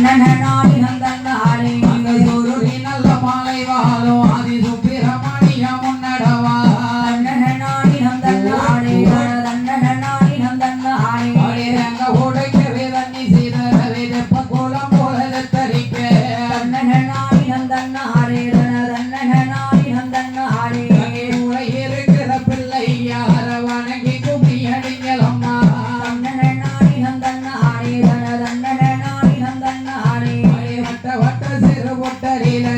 கண்ணன நாடி நந்தன் ஹரி மங்கை ஒரு நல்ல மாலை வாழும். Lila.